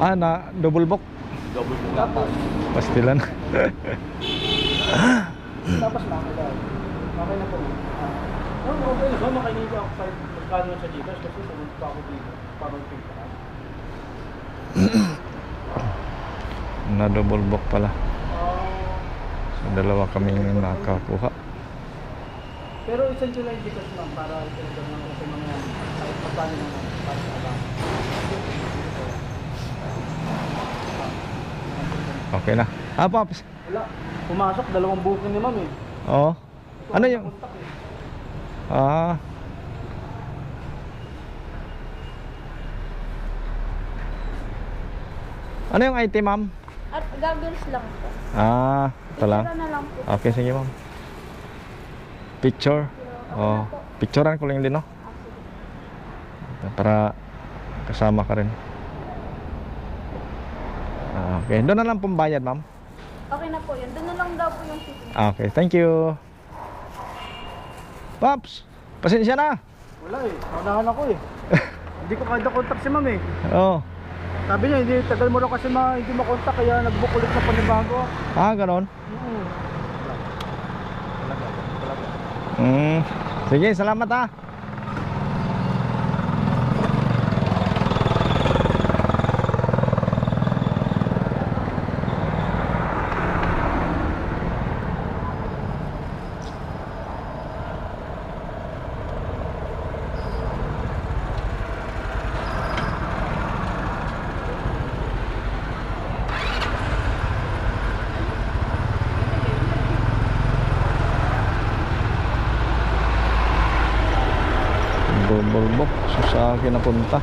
Ah, na double book. Double po gatas. Pastilan. Tapos na ako dahil. Okay na po. Oh, okay. So, makinig ako sa magkano sa Gcash kasi sunod pa ako dito. Para mag ka. na double book pala. So, dalawa kaming nakakuha. pero lang yung Gcash ma'am para ko naman kasi mga kahit magkano naman para sa alam. Okay na. Ah, Pops. Wala. Pumasok, dalawang booking ni ma'am eh. Oo. Ito Ano yung... eh. Ah. Ano yung item, ma'am? At goggles lang po. Ah, ito lang. Picture na lang po. Okay, sige, ma'am. Picture. Oh, picturean ko lang din, no? Para kasama ka rin. Okay, doon na lang pumbayad, ma'am. Okay na po yun. Doon na lang daw po yung shipping. Okay, thank you. Pops, pasensya na. Wala eh. Naunahan ako eh. hindi ko kada contact si ma'am eh. Oh, Sabi niya, hindi tagal mo raw kasi ma, hindi makontak kaya nag-book ulit na panibago. ah, ganon. Oo. Talaga. Mm. Sige, salamat ah. Double book. So, sa akin napunta.